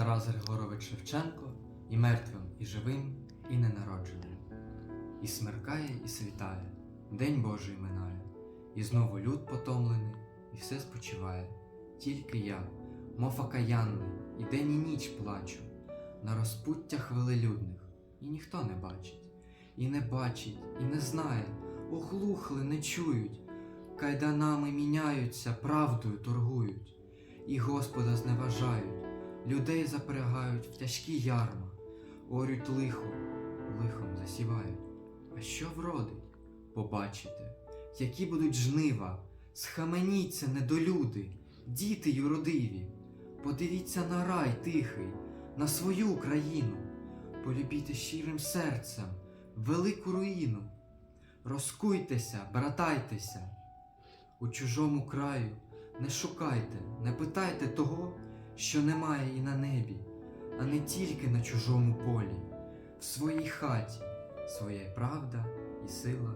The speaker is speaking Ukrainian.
Тарас Григорович Шевченко і мертвим, і живим, і ненародженим. І смеркає, і світає, День Божий минає, і знову люд потомлений, і все спочиває. Тільки я, мов окаянний, і день і ніч плачу, на розпуттях велелюдних, і ніхто не бачить, і не бачить, і не знає, оглухли, не чують, кайданами міняються, правдою торгують, і Господа зневажають, людей запрягають в тяжкі ярма, орють лихо, лихом засівають. А що вродить? Побачите, які будуть жнива, схаменіться, недолюди, діти юродиві, подивіться на рай тихий, на свою країну, полюбіте щирим серцем велику руїну. Розкуйтеся, братайтеся, у чужому краю не шукайте, не питайте того, що немає і на небі, а не тільки на чужому полі, в своїй хаті своя правда і сила